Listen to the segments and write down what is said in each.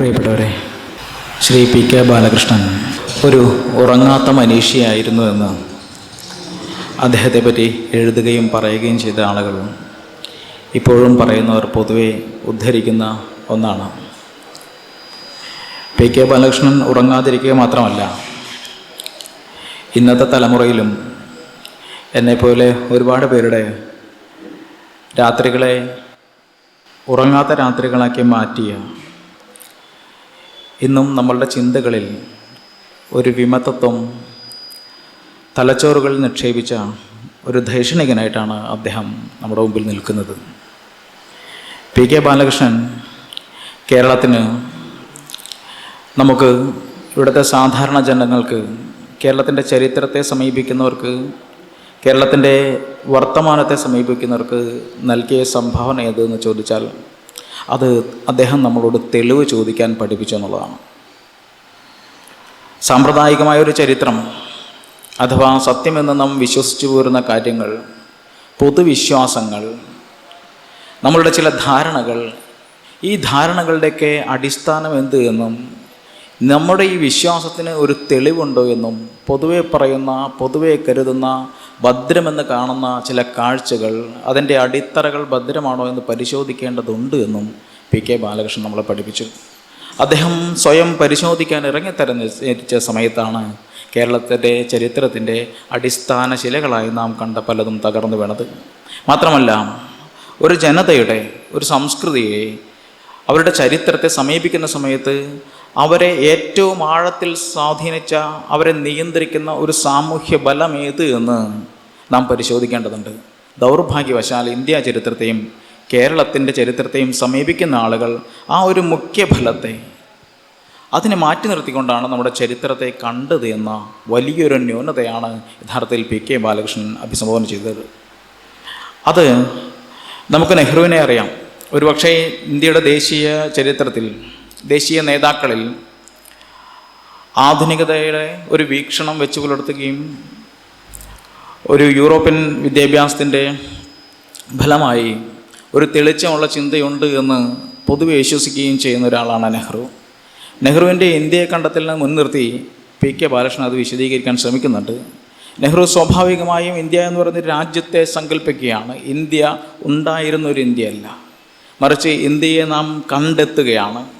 പ്രിയപ്പെട്ടവരെ Shri P K Balakrishnan ഒരു ഉറങ്ങാത്ത മനീഷിയായിരുന്നു എന്ന് അദ്ദേഹത്തെ പറ്റി എഴുതുകയും പറയുകയും ചെയ്ത ആളുകൾ ഇപ്പോഴും പറയുന്നവർ പൊതുവെ ഉദ്ധരിക്കുന്ന ഒന്നാണ്. പി കെ ബാലകൃഷ്ണൻ ഉറങ്ങാതിരിക്കുക മാത്രമല്ല ഇന്നത്തെ തലമുറയിലും എന്നെപ്പോലെ ഒരുപാട് പേരുടെ രാത്രികളെ ഉറങ്ങാത്ത രാത്രികളാക്കി മാറ്റിയ ഇന്നും നമ്മളുടെ ചിന്തകളിൽ ഒരു വിമതത്വം തലച്ചോറുകളിൽ നിക്ഷേപിച്ച ഒരു ധൈഷണികനായിട്ടാണ് അദ്ദേഹം നമ്മുടെ മുമ്പിൽ നിൽക്കുന്നത്. പി കെ ബാലകൃഷ്ണൻ കേരളത്തിന് നമുക്ക് ഇവിടുത്തെ സാധാരണ ജനങ്ങൾക്ക് കേരളത്തിന്റെ ചരിത്രത്തെ സമീപിക്കുന്നവർക്ക് കേരളത്തിന്റെ വർത്തമാനത്തെ സമീപിക്കുന്നവർക്ക് നൽകിയ സംഭാവന ഏതെന്ന് ചോദിച്ചാൽ അത് അദ്ദേഹം നമ്മളോട് തെളിവ് ചോദിക്കാൻ പഠിപ്പിച്ചു എന്നുള്ളതാണ്. സാമ്പ്രദായികമായ ഒരു ചരിത്രം അഥവാ സത്യമെന്ന് നാം വിശ്വസിച്ചു പോരുന്ന കാര്യങ്ങൾ പൊതുവിശ്വാസങ്ങൾ നമ്മളുടെ ചില ധാരണകൾ ഈ ധാരണകളുടെയൊക്കെ അടിസ്ഥാനം എന്ത് എന്നും നമ്മുടെ ഈ വിശ്വാസത്തിന് ഒരു തെളിവുണ്ടോ എന്നും പൊതുവെ പറയുന്ന പൊതുവെ കരുതുന്ന ഭദ്രമെന്ന് കാണുന്ന ചില കാഴ്ചകൾ അതിന്റെ അടിത്തറകൾ ഭദ്രമാണോ എന്ന് പരിശോധിക്കേണ്ടതുണ്ട് എന്നും പി കെ ബാലകൃഷ്ണൻ നമ്മളെ പഠിപ്പിച്ചു. അദ്ദേഹം സ്വയം പരിശോധിക്കാൻ ഇറങ്ങിത്തരഞ്ഞ സമയത്താണ് കേരളത്തിന്റെ ചരിത്രത്തിന്റെ അടിസ്ഥാന ശിലകളായി നാം കണ്ട പലതും തകർന്നു വീണത്. മാത്രമല്ല ഒരു ജനതയുടെ ഒരു സംസ്കൃതിയെ അവരുടെ ചരിത്രത്തെ സമീപിക്കുന്ന സമയത്ത് അവരെ ഏറ്റവും ആഴത്തിൽ സ്വാധീനിച്ച അവരെ നിയന്ത്രിക്കുന്ന ഒരു സാമൂഹ്യ ബലം ഏത് എന്ന് നാം പരിശോധിക്കേണ്ടതുണ്ട്. ദൗർഭാഗ്യവശാൽ ഇന്ത്യ ചരിത്രത്തെയും കേരളത്തിന്റെ ചരിത്രത്തെയും സമീപിക്കുന്ന ആളുകൾ ആ ഒരു മുഖ്യ ഫലത്തെ അതിനെ മാറ്റി നിർത്തിക്കൊണ്ടാണ് നമ്മുടെ ചരിത്രത്തെ കണ്ടത് എന്ന വലിയൊരു ന്യൂനതയാണ് യഥാർത്ഥത്തിൽ പി കെ ബാലകൃഷ്ണൻ അഭിസംബോധന ചെയ്തത്. അത് നമുക്ക് നെഹ്റുവിനെ അറിയാം. ഒരുപക്ഷേ ഇന്ത്യയുടെ ദേശീയ ചരിത്രത്തിൽ ദേശീയ നേതാക്കളിൽ ആധുനികതയുടെ ഒരു വീക്ഷണം വെച്ച് പുലർത്തുകയും ഒരു യൂറോപ്യൻ വിദ്യാഭ്യാസത്തിന്റെ ഫലമായി ഒരു തെളിച്ചമുള്ള ചിന്തയുണ്ട് എന്ന് പൊതുവെ വിശ്വസിക്കുകയും ചെയ്യുന്ന ഒരാളാണ് നെഹ്റു. നെഹ്റുവിന്റെ ഇന്ത്യയെ കണ്ടെത്തലിനെ മുൻനിർത്തി പി കെ ബാലകൃഷ്ണൻ അത് വിശദീകരിക്കാൻ ശ്രമിക്കുന്നുണ്ട്. നെഹ്റു സ്വാഭാവികമായും ഇന്ത്യ എന്ന് പറയുന്ന രാജ്യത്തെ സങ്കല്പിക്കുകയാണ്. ഇന്ത്യ ഉണ്ടായിരുന്ന ഒരു ഇന്ത്യയല്ല. മറിച്ച് ഇന്ത്യയെ നാം കണ്ടെത്തുകയാണ്.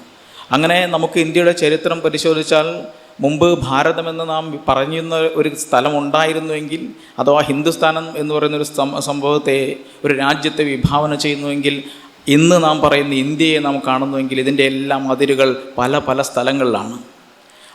അങ്ങനെ നമുക്ക് ഇന്ത്യയുടെ ചരിത്രം പരിശോധിച്ചാൽ മുമ്പ് ഭാരതമെന്ന് നാം പറഞ്ഞിരുന്ന ഒരു സ്ഥലം ഉണ്ടായിരുന്നുവെങ്കിൽ അഥവാ ഹിന്ദുസ്ഥാനം എന്ന് പറയുന്ന ഒരു സംഭവത്തെ ഒരു രാജ്യത്തെ വിഭാവന ചെയ്യുന്നുവെങ്കിൽ ഇന്ന് നാം പറയുന്ന ഇന്ത്യയെ നാം കാണുന്നുവെങ്കിൽ ഇതിന്റെ എല്ലാം അതിരുകൾ പല പല സ്ഥലങ്ങളിലാണ്.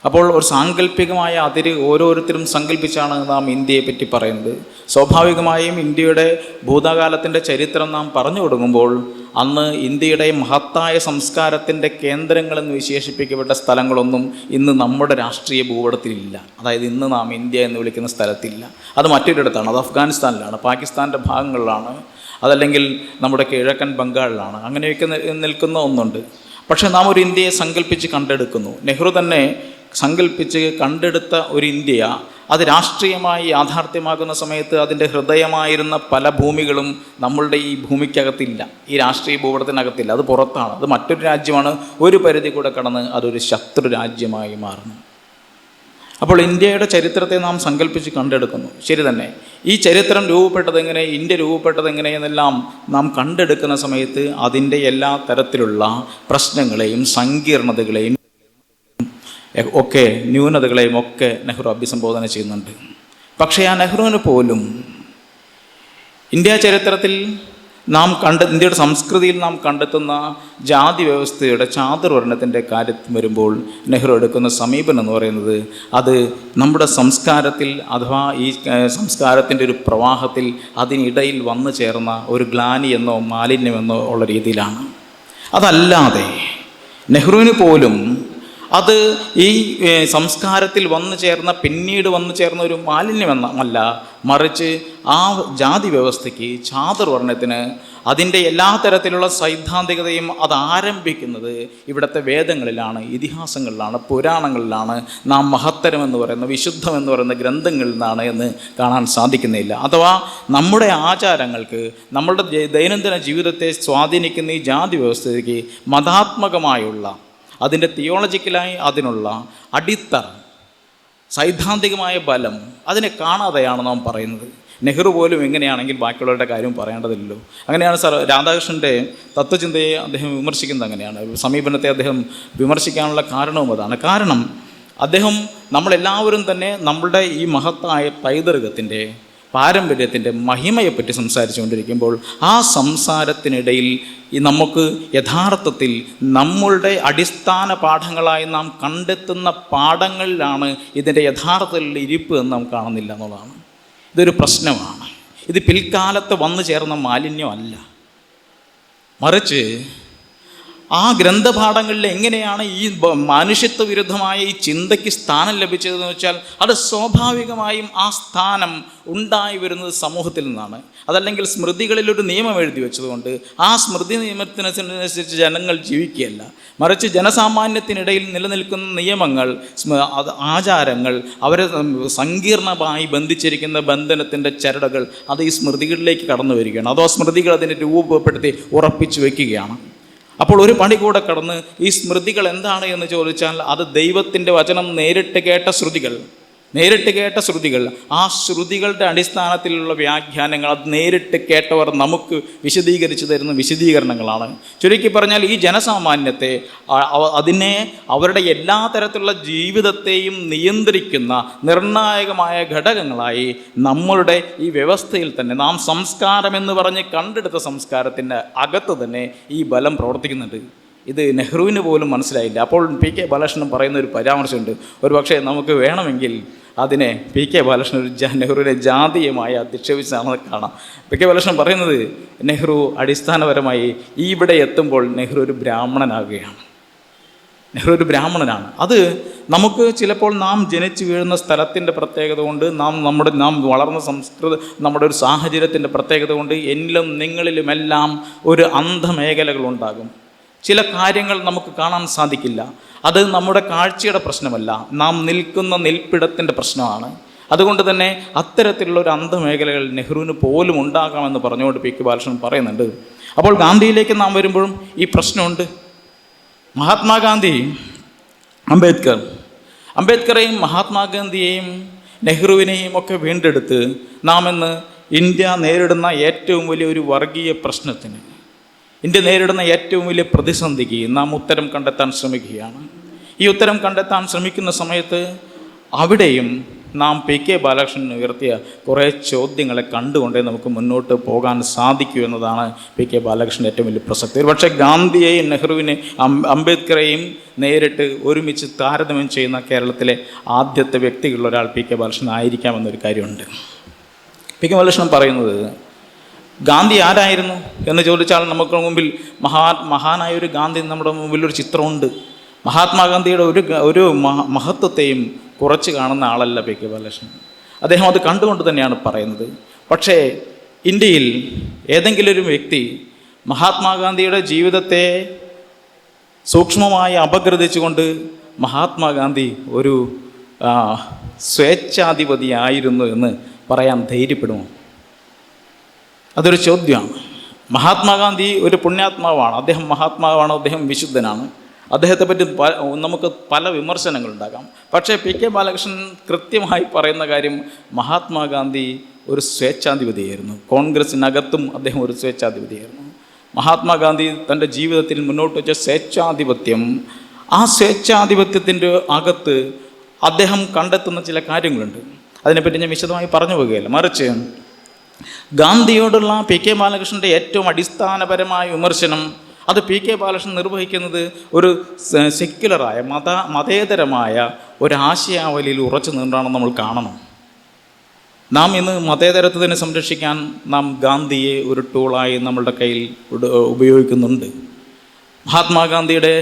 അപ്പോൾ ഒരു സാങ്കല്പികമായ അതിര് ഓരോരുത്തരും സങ്കല്പിച്ചാണ് നാം ഇന്ത്യയെ പറ്റി പറയുന്നത്. സ്വാഭാവികമായും ഇന്ത്യയുടെ ഭൂതകാലത്തിന്റെ ചരിത്രം നാം പറഞ്ഞു കൊടുക്കുമ്പോൾ അന്ന് ഇന്ത്യയുടെ മഹത്തായ സംസ്കാരത്തിന്റെ കേന്ദ്രങ്ങളെന്ന് വിശേഷിപ്പിക്കപ്പെട്ട സ്ഥലങ്ങളൊന്നും ഇന്ന് നമ്മുടെ രാഷ്ട്രീയ ഭൂപടത്തിലില്ല. അതായത് ഇന്ന് നാം ഇന്ത്യ എന്ന് വിളിക്കുന്ന സ്ഥലത്തില്ല. അത് മറ്റൊരിടത്താണ്. അത് അഫ്ഗാനിസ്ഥാനിലാണ്. പാകിസ്ഥാന്റെ ഭാഗങ്ങളിലാണ്. അതല്ലെങ്കിൽ നമ്മുടെ കിഴക്കൻ ബംഗാളിലാണ്. അങ്ങനെയൊക്കെ നിൽക്കുന്ന ഒന്നുണ്ട്. പക്ഷേ നാം ഒരു ഇന്ത്യയെ സങ്കല്പിച്ച് കണ്ടെടുക്കുന്നു. നെഹ്റു തന്നെ സങ്കല്പിച്ച് കണ്ടെടുത്ത ഒരു ഇന്ത്യ അത് രാഷ്ട്രീയമായി യാഥാർത്ഥ്യമാകുന്ന സമയത്ത് അതിന്റെ ഹൃദയമായിരുന്ന പല ഭൂമികളും നമ്മളുടെ ഈ ഭൂമിക്കകത്തില്ല. ഈ രാഷ്ട്രീയ ഭൂപടത്തിനകത്തില്ല. അത് പുറത്താണ്. അത് മറ്റൊരു രാജ്യമാണ്. ഒരു പരിധി കൂടെ കടന്ന് അതൊരു ശത്രു രാജ്യമായി മാറുന്നു. അപ്പോൾ ഇന്ത്യയുടെ ചരിത്രത്തെ നാം സങ്കല്പിച്ച് കണ്ടെടുക്കുന്നു. ശരി തന്നെ. ഈ ചരിത്രം രൂപപ്പെട്ടതെങ്ങനെ ഇന്ത്യ രൂപപ്പെട്ടത് എങ്ങനെയെന്നെല്ലാം നാം കണ്ടെടുക്കുന്ന സമയത്ത് അതിന്റെ എല്ലാ തരത്തിലുള്ള പ്രശ്നങ്ങളെയും സങ്കീർണതകളെയും ഒക്കെ ന്യൂനതകളെയും ഒക്കെ നെഹ്റു അഭിസംബോധന ചെയ്യുന്നുണ്ട്. പക്ഷേ ആ നെഹ്റുവിന് പോലും ഇന്ത്യ ചരിത്രത്തിൽ നാം കണ്ട ഇന്ത്യയുടെ സംസ്കൃതിയിൽ നാം കണ്ടെത്തുന്ന ജാതി വ്യവസ്ഥയുടെ ചാതുർവർണത്തിന്റെ കാര്യത്തിൽ വരുമ്പോൾ നെഹ്റു എടുക്കുന്ന സമീപനം എന്ന് പറയുന്നത് അത് നമ്മുടെ സംസ്കാരത്തിൽ അഥവാ ഈ സംസ്കാരത്തിന്റെ ഒരു പ്രവാഹത്തിൽ അതിനിടയിൽ വന്നു ചേർന്ന ഒരു ഗ്ലാനി എന്നോ മാലിന്യമെന്നോ ഉള്ള രീതിയിലാണ്. അതല്ലാതെ നെഹ്റുവിന് പോലും അത് ഈ സംസ്കാരത്തിൽ വന്നു ചേർന്ന പിന്നീട് വന്നു ചേർന്ന ഒരു മാലിന്യമെന്നല്ല മറിച്ച് ആ ജാതി വ്യവസ്ഥയ്ക്ക് ചാതുർവർണത്തിന് അതിന്റെ എല്ലാ തരത്തിലുള്ള സൈദ്ധാന്തികതയും അത് ആരംഭിക്കുന്നത് ഇവിടുത്തെ വേദങ്ങളിലാണ് ഇതിഹാസങ്ങളിലാണ് പുരാണങ്ങളിലാണ്. നാം മഹത്തരം എന്ന് പറയുന്ന വിശുദ്ധം എന്ന് പറയുന്ന ഗ്രന്ഥങ്ങളിൽ നിന്നാണ് എന്ന് കാണാൻ സാധിക്കുന്നില്ല. അഥവാ നമ്മുടെ ആചാരങ്ങൾക്ക് നമ്മളുടെ ദൈനംദിന ജീവിതത്തെ സ്വാധീനിക്കുന്ന ഈ ജാതി വ്യവസ്ഥയ്ക്ക് മതാത്മകമായുള്ള അതിന്റെ തിയോളജിക്കലായി അതിനുള്ള അടിത്തറ സൈദ്ധാന്തികമായ ബലം അതിനെ കാണാതെയാണ് നാം പറയുന്നത്. നെഹ്റു പോലും എങ്ങനെയാണെങ്കിൽ ബാക്കിയുള്ളവരുടെ കാര്യം പറയേണ്ടതില്ലല്ലോ. അങ്ങനെയാണ് സാർ രാധാകൃഷ്ണന്റെ തത്വചിന്തയെ അദ്ദേഹം വിമർശിക്കുന്നത് അങ്ങനെയാണ്. സമീപനത്തെ അദ്ദേഹം വിമർശിക്കാനുള്ള കാരണവും അതാണ്. കാരണം അദ്ദേഹം നമ്മളെല്ലാവരും തന്നെ നമ്മളുടെ ഈ മഹത്തായ പൈതൃകത്തിന്റെ പാരമ്പര്യത്തിന്റെ മഹിമയെപ്പറ്റി സംസാരിച്ചുകൊണ്ടിരിക്കുമ്പോൾ ആ സംസാരത്തിനിടയിൽ നമുക്ക് യഥാർത്ഥത്തിൽ നമ്മളുടെ അടിസ്ഥാന പാഠങ്ങളായി നാം കണ്ടെത്തുന്ന പാഠങ്ങളിലാണ് ഇതിന്റെ യഥാർത്ഥത്തിലുള്ള ഇരിപ്പ് എന്ന് നാം കാണുന്നില്ല എന്നുള്ളതാണ്. ഇതൊരു പ്രശ്നമാണ്. ഇത് പിൽക്കാലത്ത് വന്നു ചേർന്ന മാലിന്യമല്ല. മറിച്ച് ആ ഗ്രന്ഥപാഠങ്ങളിൽ എങ്ങനെയാണ് ഈ മനുഷ്യത്വ വിരുദ്ധമായ ഈ ചിന്തയ്ക്ക് സ്ഥാനം ലഭിച്ചതെന്ന് വെച്ചാൽ അത് സ്വാഭാവികമായും ആ സ്ഥാനം ഉണ്ടായി വരുന്നത് സമൂഹത്തിൽ നിന്നാണ്. അതല്ലെങ്കിൽ സ്മൃതികളിൽ ഒരു നിയമം എഴുതി വെച്ചതുകൊണ്ട് ആ സ്മൃതി നിയമത്തിനനുസരിച്ച് ജനങ്ങൾ ജീവിക്കുകയല്ല. മറിച്ച് ജനസാമാന്യത്തിനിടയിൽ നിലനിൽക്കുന്ന നിയമങ്ങൾ ആചാരങ്ങൾ അവരെ സങ്കീർണമായി ബന്ധിച്ചിരിക്കുന്ന ബന്ധനത്തിന്റെ ചരടുകൾ അത് ഈ സ്മൃതികളിലേക്ക് കടന്നു വരികയാണ് അതോ സ്മൃതികൾ അതിനെ രൂപപ്പെടുത്തി ഉറപ്പിച്ചു വയ്ക്കുകയാണ്. അപ്പോൾ ഒരു പണി കൂടെ കടന്ന് ഈ സ്മൃതികൾ എന്താണ് എന്ന് ചോദിച്ചാൽ അത് ദൈവത്തിന്റെ വചനം നേരിട്ട് കേട്ട ശ്രുതികൾ നേരിട്ട് കേട്ട ശ്രുതികൾ ആ ശ്രുതികളുടെ അടിസ്ഥാനത്തിലുള്ള വ്യാഖ്യാനങ്ങൾ അത് നേരിട്ട് കേട്ടവർ നമുക്ക് വിശദീകരിച്ചു തരുന്ന വിശദീകരണങ്ങളാണ്. ചുരുക്കി പറഞ്ഞാൽ ഈ ജനസാമാന്യത്തെ അതിനെ അവരുടെ എല്ലാ തരത്തിലുള്ള ജീവിതത്തെയും നിയന്ത്രിക്കുന്ന നിർണായകമായ ഘടകങ്ങളായി നമ്മളുടെ ഈ വ്യവസ്ഥയിൽ തന്നെ നാം സംസ്കാരം എന്ന് പറഞ്ഞ് കണ്ടെടുത്ത സംസ്കാരത്തിന്റെ അകത്ത് തന്നെ ഈ ബലം പ്രവർത്തിക്കുന്നുണ്ട്. ഇത് നെഹ്റുവിന് പോലും മനസ്സിലായില്ല. അപ്പോൾ പി കെ ബാലകൃഷ്ണൻ പറയുന്ന ഒരു പരാമർശമുണ്ട്. ഒരു പക്ഷേ നമുക്ക് വേണമെങ്കിൽ അതിനെ പി കെ ബാലകൃഷ്ണൻ ഒരു ജാ നെഹ്റുവിനെ ജാതീയമായി അധിക്ഷേപിച്ചാണെന്ന് കാണാം. പി കെ ബാലകൃഷ്ണൻ പറയുന്നത് നെഹ്റു അടിസ്ഥാനപരമായി ഈ ഇവിടെ എത്തുമ്പോൾ നെഹ്റു ഒരു ബ്രാഹ്മണനാകുകയാണ്. നെഹ്റു ഒരു ബ്രാഹ്മണനാണ്. അത് നമുക്ക് ചിലപ്പോൾ നാം ജനിച്ചു വീഴുന്ന സ്ഥലത്തിന്റെ പ്രത്യേകത കൊണ്ട് നാം നമ്മുടെ നാം വളർന്ന സംസ്കൃത നമ്മുടെ ഒരു സാഹചര്യത്തിന്റെ പ്രത്യേകത കൊണ്ട് എന്നിലും നിങ്ങളിലുമെല്ലാം ഒരു അന്ധമേഖലകളുണ്ടാകും ചില കാര്യങ്ങൾ നമുക്ക് കാണാൻ സാധിക്കില്ല. അത് നമ്മുടെ കാഴ്ചയുടെ പ്രശ്നമല്ല. നാം നിൽക്കുന്ന നിൽപ്പിടത്തിന്റെ പ്രശ്നമാണ്. അതുകൊണ്ട് തന്നെ അത്തരത്തിലുള്ള ഒരു അന്ധമേഖലകൾ നെഹ്റുവിന് പോലും ഉണ്ടാകാമെന്ന് പറഞ്ഞുകൊണ്ട് പി കെ ബാലകൃഷ്ണൻ പറയുന്നുണ്ട്. അപ്പോൾ ഗാന്ധിയിലേക്ക് നാം വരുമ്പോഴും ഈ പ്രശ്നമുണ്ട്. മഹാത്മാഗാന്ധി അംബേദ്കർ അംബേദ്കറെയും മഹാത്മാഗാന്ധിയെയും നെഹ്റുവിനെയും ഒക്കെ വീണ്ടെടുത്ത് നാം ഇന്ന് ഇന്ത്യ നേരിടുന്ന ഏറ്റവും വലിയ ഒരു വർഗീയ പ്രശ്നത്തിന് ഇന്ത്യ നേരിടുന്ന ഏറ്റവും വലിയ പ്രതിസന്ധിക്ക് നാം ഉത്തരം കണ്ടെത്താൻ ശ്രമിക്കുകയാണ്. ഈ ഉത്തരം കണ്ടെത്താൻ ശ്രമിക്കുന്ന സമയത്ത് അവിടെയും നാം പി കെ ബാലകൃഷ്ണൻ ഉയർത്തിയ കുറേ ചോദ്യങ്ങളെ കണ്ടുകൊണ്ടേ നമുക്ക് മുന്നോട്ട് പോകാൻ സാധിക്കൂ എന്നതാണ് പി കെ ബാലകൃഷ്ണന്റെ ഏറ്റവും വലിയ പ്രസക്തി. പക്ഷേ ഗാന്ധിയെയും നെഹ്റുവിനെ അംബേദ്കറെയും നേരിട്ട് ഒരുമിച്ച് താരതമ്യം ചെയ്യുന്ന കേരളത്തിലെ ആദ്യത്തെ വ്യക്തികളിലൊരാൾ പി കെ ബാലകൃഷ്ണൻ ആയിരിക്കാമെന്നൊരു കാര്യമുണ്ട്. പി കെ ബാലകൃഷ്ണൻ പറയുന്നത് ഗാന്ധി ആരായിരുന്നു എന്ന് ചോദിച്ചാൽ നമുക്ക് മുമ്പിൽ മഹാ മഹാനായ ഒരു ഗാന്ധി നമ്മുടെ മുമ്പിൽ ഒരു ചിത്രമുണ്ട്. മഹാത്മാഗാന്ധിയുടെ ഒരു ഒരു മഹത്വത്തെയും കുറച്ച് കാണുന്ന ആളല്ല പി കെ ബാലകൃഷ്ണൻ. അദ്ദേഹം അത് കണ്ടുകൊണ്ട് തന്നെയാണ് പറയുന്നത്. പക്ഷേ ഇന്ത്യയിൽ ഏതെങ്കിലും ഒരു വ്യക്തി മഹാത്മാഗാന്ധിയുടെ ജീവിതത്തെ സൂക്ഷ്മമായി അപഗ്രഥിച്ചുകൊണ്ട് മഹാത്മാഗാന്ധി ഒരു സ്വേച്ഛാധിപതി ആയിരുന്നു എന്ന് പറയാൻ ധൈര്യപ്പെടുമോ? അതൊരു ചോദ്യമാണ്. മഹാത്മാഗാന്ധി ഒരു പുണ്യാത്മാവാണ്. അദ്ദേഹം മഹാത്മാവാണ് അദ്ദേഹം വിശുദ്ധനാണ്. അദ്ദേഹത്തെ പറ്റി നമുക്ക് പല വിമർശനങ്ങളുണ്ടാകാം പക്ഷേ പി കെ ബാലകൃഷ്ണൻ കൃത്യമായി പറയുന്ന കാര്യം മഹാത്മാഗാന്ധി ഒരു സ്വേച്ഛാധിപതിയായിരുന്നു. കോൺഗ്രസിനകത്തും അദ്ദേഹം ഒരു സ്വേച്ഛാധിപതിയായിരുന്നു. മഹാത്മാഗാന്ധി തന്റെ ജീവിതത്തിൽ മുന്നോട്ട് വെച്ച സ്വേച്ഛാധിപത്യം ആ സ്വേച്ഛാധിപത്യത്തിന്റെ അകത്ത് അദ്ദേഹം കണ്ടെത്തുന്ന ചില കാര്യങ്ങളുണ്ട്. അതിനെപ്പറ്റി ഞാൻ വിശദമായി പറഞ്ഞു പോകുകയല്ല. മറിച്ച് ഗാന്ധിയോടുള്ള പി കെ ബാലകൃഷ്ണന്റെ ഏറ്റവും അടിസ്ഥാനപരമായ വിമർശനം അത് പി കെ ബാലകൃഷ്ണൻ നിർവഹിക്കുന്നത് ഒരു സെക്യുലറായ മത മതേതരമായ ഒരാശയാവലിയിൽ ഉറച്ചു നിന്നാണ് നമ്മൾ കാണണം നാം ഇന്ന് മതേതരത്വത്തിനെ സംരക്ഷിക്കാൻ നാം ഗാന്ധിയെ ഒരു ടൂളായി നമ്മളുടെ കയ്യിൽ ഉപയോഗിക്കുന്നുണ്ട്. മഹാത്മാഗാന്ധിയുടെ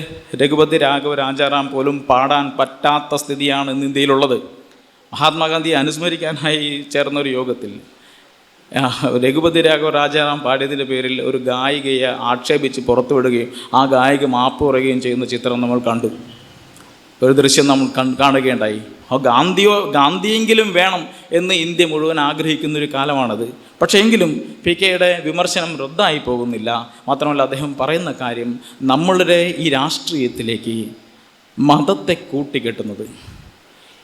രഘുപതി രാഘവ രാജാറാം പോലും പാടാൻ പറ്റാത്ത സ്ഥിതിയാണ് ഇന്ന് ഇന്ത്യയിലുള്ളത്. മഹാത്മാഗാന്ധിയെ അനുസ്മരിക്കാനായി ചേർന്നൊരു യോഗത്തിൽ രഘുപതി രാഘവ രാജാറാം പാടിയതിന്റെ പേരിൽ ഒരു ഗായികയെ ആക്ഷേപിച്ച് പുറത്തുവിടുകയും ആ ഗായിക മാപ്പ് പറയുകയും ചെയ്യുന്ന ചിത്രം നമ്മൾ കണ്ടു. ഒരു ദൃശ്യം നമ്മൾ കാണുകയുണ്ടായി. ആ ഗാന്ധിയോ ഗാന്ധിയെങ്കിലും വേണം എന്ന് ഇന്ത്യ മുഴുവൻ ആഗ്രഹിക്കുന്ന ഒരു കാലമാണത്. പക്ഷേ എങ്കിലും പി കെയുടെ വിമർശനം റദ്ദായി പോകുന്നില്ല. മാത്രമല്ല അദ്ദേഹം പറയുന്ന കാര്യം നമ്മളുടെ ഈ രാഷ്ട്രീയത്തിലേക്ക് മതത്തെ കൂട്ടിക്കെട്ടുന്നത്.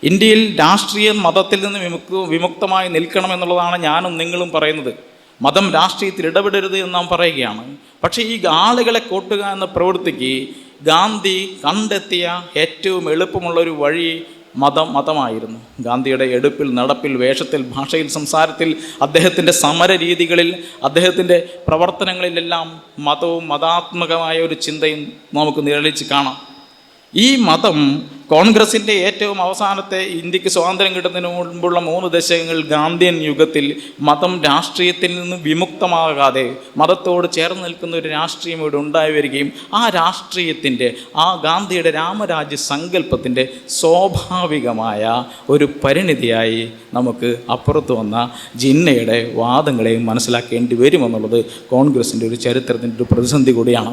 ഇന്ത്യയിൽ രാഷ്ട്രീയം മതത്തിൽ നിന്ന് വിമുക്ത വിമുക്തമായി നിൽക്കണമെന്നുള്ളതാണ് ഞാനും നിങ്ങളും പറയുന്നത്. മതം രാഷ്ട്രീയത്തിൽ ഇടപെടരുത് എന്ന് നാം പറയുകയാണ്. പക്ഷേ ഈ ആളുകളെ കൂട്ടുക എന്ന പ്രവൃത്തിക്ക് ഗാന്ധി കണ്ടെത്തിയ ഏറ്റവും എളുപ്പമുള്ള ഒരു വഴി മതം മതമായിരുന്നു. ഗാന്ധിയുടെ എടുപ്പിൽ നടപ്പിൽ വേഷത്തിൽ ഭാഷയിൽ സംസാരത്തിൽ അദ്ദേഹത്തിന്റെ സമര രീതികളിൽ അദ്ദേഹത്തിന്റെ പ്രവർത്തനങ്ങളിലെല്ലാം മതവും മതാത്മകമായ ഒരു ചിന്തയും നമുക്ക് നിഴലിച്ച് കാണാം. ഈ മതം കോൺഗ്രസിന്റെ ഏറ്റവും അവസാനത്തെ ഇന്ത്യയ്ക്ക് സ്വാതന്ത്ര്യം കിട്ടുന്നതിന് മുൻപുള്ള മൂന്ന് ദശകങ്ങൾ ഗാന്ധിയൻ യുഗത്തിൽ മതം രാഷ്ട്രീയത്തിൽ നിന്ന് വിമുക്തമാകാതെ മതത്തോട് ചേർന്ന് നിൽക്കുന്ന ഒരു രാഷ്ട്രീയം ഇവിടെ ഉണ്ടായി വരികയും ആ രാഷ്ട്രീയത്തിന്റെ ആ ഗാന്ധിയുടെ രാമരാജ്യ സങ്കല്പത്തിന്റെ സ്വാഭാവികമായ ഒരു പരിണിതിയായി നമുക്ക് അപ്പുറത്ത് വന്ന ജിന്നയുടെ വാദങ്ങളെയും മനസ്സിലാക്കേണ്ടി വരുമെന്നുള്ളത് കോൺഗ്രസിന്റെ ഒരു ചരിത്രത്തിന്റെ ഒരു പ്രതിസന്ധി കൂടിയാണ്.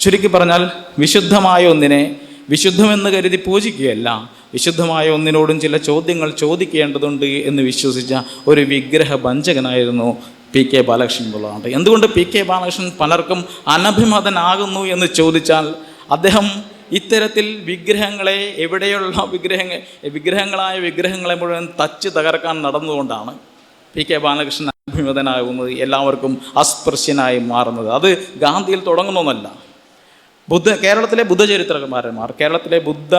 ചുരുക്കി പറഞ്ഞാൽ വിശുദ്ധമായ ഒന്നിനെ വിശുദ്ധമെന്ന് കരുതി പൂജിക്കുകയല്ല. വിശുദ്ധമായ ഒന്നിനോടും ചില ചോദ്യങ്ങൾ ചോദിക്കേണ്ടതുണ്ട് എന്ന് വിശ്വസിച്ച ഒരു വിഗ്രഹ വഞ്ചകനായിരുന്നു പി കെ ബാലകൃഷ്ണൻ എന്നുള്ളതാണ് എന്തുകൊണ്ട് പി കെ ബാലകൃഷ്ണൻ പലർക്കും അനഭിമതനാകുന്നു എന്ന് ചോദിച്ചാൽ അദ്ദേഹം ഇത്തരത്തിൽ വിഗ്രഹങ്ങളെ എവിടെയുള്ള വിഗ്രഹങ്ങൾ വിഗ്രഹങ്ങളായ വിഗ്രഹങ്ങളെ മുഴുവൻ തച്ച് തകർക്കാൻ നടന്നുകൊണ്ടാണ് പി കെ ബാലകൃഷ്ണൻ അനഭിമതനാകുന്നത് എല്ലാവർക്കും അസ്പൃശ്യനായി മാറുന്നത്. അത് ഗാന്ധിയിൽ തുടങ്ങുന്നൊന്നല്ല. ബുദ്ധ കേരളത്തിലെ ബുദ്ധചരിത്രകാരന്മാർ കേരളത്തിലെ ബുദ്ധ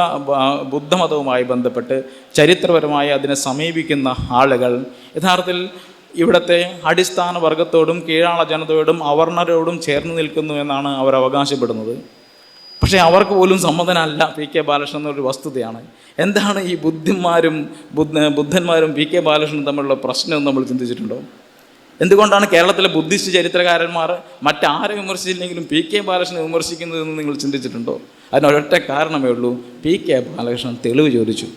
ബുദ്ധമതവുമായി ബന്ധപ്പെട്ട് ചരിത്രപരമായി അതിനെ സമീപിക്കുന്ന ആളുകൾ യഥാർത്ഥത്തിൽ ഇവിടുത്തെ അടിസ്ഥാന വർഗത്തോടും കീഴാള ജനതയോടും അവർണരോടും ചേർന്ന് നിൽക്കുന്നു എന്നാണ് അവർ അവകാശപ്പെടുന്നത്. പക്ഷേ അവർക്ക് പോലും സമ്മതനല്ല പി കെ ബാലകൃഷ്ണൻ എന്നൊരു വസ്തുതയാണ്. എന്താണ് ഈ ബുദ്ധിന്മാരും ബുദ്ധ ബുദ്ധന്മാരും പി കെ ബാലകൃഷ്ണനും തമ്മിലുള്ള പ്രശ്നം നമ്മൾ ചിന്തിച്ചിട്ടുണ്ടോ? എന്തുകൊണ്ടാണ് കേരളത്തിലെ ബുദ്ധിസ്റ്റ് ചരിത്രകാരന്മാർ മറ്റാരെ വിമർശിച്ചില്ലെങ്കിലും പി കെ ബാലകൃഷ്ണനെ വിമർശിക്കുന്നതെന്ന് നിങ്ങൾ ചിന്തിച്ചിട്ടുണ്ടോ? അതിനൊരൊറ്റ കാരണമേ ഉള്ളൂ. പി കെ ബാലകൃഷ്ണൻ തെളിവ് ചോദിച്ചു.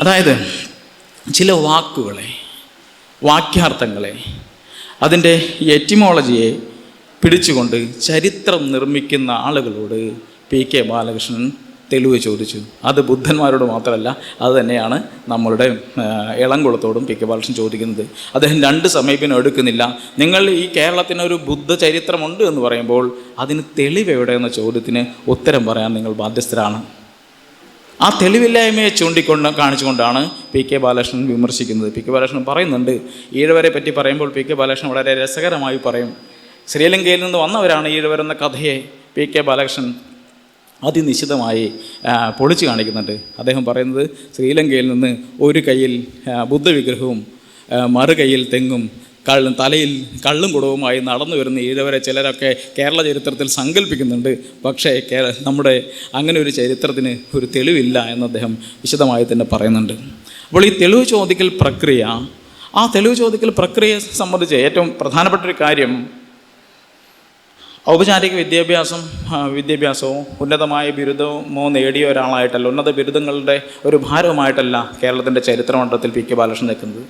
അതായത് ചില വാക്കുകളെ വാക്യാർത്ഥങ്ങളെ അതിന്റെ എറ്റിമോളജിയെ പിടിച്ചുകൊണ്ട് ചരിത്രം നിർമ്മിക്കുന്ന ആളുകളോട് പി കെ ബാലകൃഷ്ണൻ തെളിവ് ചോദിച്ചു. അത് ബുദ്ധന്മാരോട് മാത്രമല്ല അത് തന്നെയാണ് നമ്മളുടെ ഇളംകുളത്തോടും പി കെ ബാലകൃഷ്ണൻ ചോദിക്കുന്നത്. അദ്ദേഹം രണ്ട് സമീപനം എടുക്കുന്നില്ല. നിങ്ങൾ ഈ കേരളത്തിന് ഒരു ബുദ്ധ ചരിത്രമുണ്ട് എന്ന് പറയുമ്പോൾ അതിന് തെളിവ് എവിടെ എന്ന ചോദ്യത്തിന് ഉത്തരം പറയാൻ നിങ്ങൾ ബാധ്യസ്ഥരാണ്. ആ തെളിവില്ലായ്മയെ ചൂണ്ടിക്കൊണ്ട് കാണിച്ചുകൊണ്ടാണ് പി കെ ബാലകൃഷ്ണൻ വിമർശിക്കുന്നത്. പി കെ ബാലകൃഷ്ണൻ പറയുന്നുണ്ട് ഈഴവരെ പറ്റി പറയുമ്പോൾ പി കെ ബാലകൃഷ്ണൻ വളരെ രസകരമായി പറയും. ശ്രീലങ്കയിൽ നിന്ന് വന്നവരാണ് ഈഴവരെന്ന കഥയെ പി കെ ബാലകൃഷ്ണൻ അതിനിശ്ചിതമായി പൊളിച്ചു കാണിക്കുന്നുണ്ട്. അദ്ദേഹം പറയുന്നത് ശ്രീലങ്കയിൽ നിന്ന് ഒരു കയ്യിൽ ബുദ്ധവിഗ്രഹവും മറുകൈയിൽ തെങ്ങും കള്ളും തലയിൽ കള്ളും കുടവുമായി നടന്നു വരുന്ന ഈഴവരെ ചിലരൊക്കെ കേരള ചരിത്രത്തിൽ സങ്കല്പിക്കുന്നുണ്ട് പക്ഷേ നമ്മുടെ അങ്ങനെ ഒരു ചരിത്രത്തിന് ഒരു തെളിവില്ല എന്ന് അദ്ദേഹം വിശദമായി തന്നെ പറയുന്നുണ്ട്. അപ്പോൾ ഈ തെളിവ് ചോദിക്കൽ പ്രക്രിയ ആ തെളിവ് ചോദിക്കൽ പ്രക്രിയയെ സംബന്ധിച്ച് ഏറ്റവും പ്രധാനപ്പെട്ട ഒരു കാര്യം ഔപചാരിക വിദ്യാഭ്യാസം വിദ്യാഭ്യാസവും ഉന്നതമായ ബിരുദമോ നേടിയ ഒരാളായിട്ടല്ല ഉന്നത ബിരുദങ്ങളുടെ ഒരു ഭാരവുമായിട്ടല്ല കേരളത്തിന്റെ ചരിത്രമണ്ഡലത്തിൽ പി കെ ബാലകൃഷ്ണൻ നിൽക്കുന്നത്.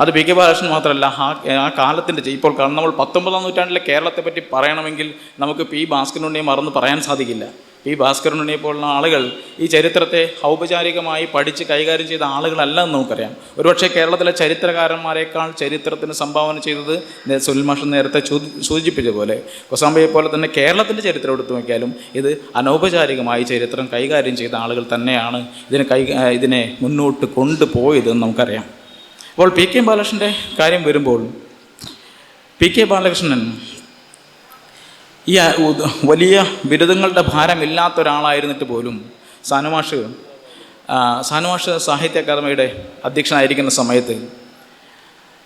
അത് പി കെ ബാലകൃഷ്ണൻ മാത്രമല്ല ആ ആ കാലത്തിന്റെ ഇപ്പോൾ കാരണം നമ്മൾ പത്തൊമ്പതാം നൂറ്റാണ്ടിലെ കേരളത്തെ പറ്റി പറയണമെങ്കിൽ നമുക്ക് പി ഭാസ്കരനുണ്ണിയെ മറന്ന് പറയാൻ സാധിക്കില്ല. പി ഭാസ്കരനുണ്ണിയെ പോലുള്ള ആളുകൾ ഈ ചരിത്രത്തെ ഔപചാരികമായി പഠിച്ച് കൈകാര്യം ചെയ്ത ആളുകളല്ല എന്ന് നമുക്കറിയാം. ഒരുപക്ഷെ കേരളത്തിലെ ചരിത്രകാരന്മാരെക്കാൾ ചരിത്രത്തിന് സംഭാവന ചെയ്തത് സുൽമാഷൻ നേരത്തെ സൂചിപ്പിച്ച പോലെ. കൊസാമ്പയെ പോലെ തന്നെ കേരളത്തിന്റെ ചരിത്രം എടുത്തു നോക്കിയാലും ഇത് അനൗപചാരികമായി ചരിത്രം കൈകാര്യം ചെയ്ത ആളുകൾ തന്നെയാണ് ഇതിനെ കൈ ഇതിനെ മുന്നോട്ട് കൊണ്ടുപോയതെന്ന് നമുക്കറിയാം. അപ്പോൾ പി കെ ബാലകൃഷ്ണന്റെ കാര്യം വരുമ്പോൾ പി കെ ബാലകൃഷ്ണൻ ഈ വലിയ ബിരുദങ്ങളുടെ ഭാരമില്ലാത്ത ഒരാളായിരുന്നിട്ട് പോലും സാനുമാഷ് സാനുമാഷ് സാഹിത്യ അക്കാദമിയുടെ അധ്യക്ഷനായിരിക്കുന്ന സമയത്ത്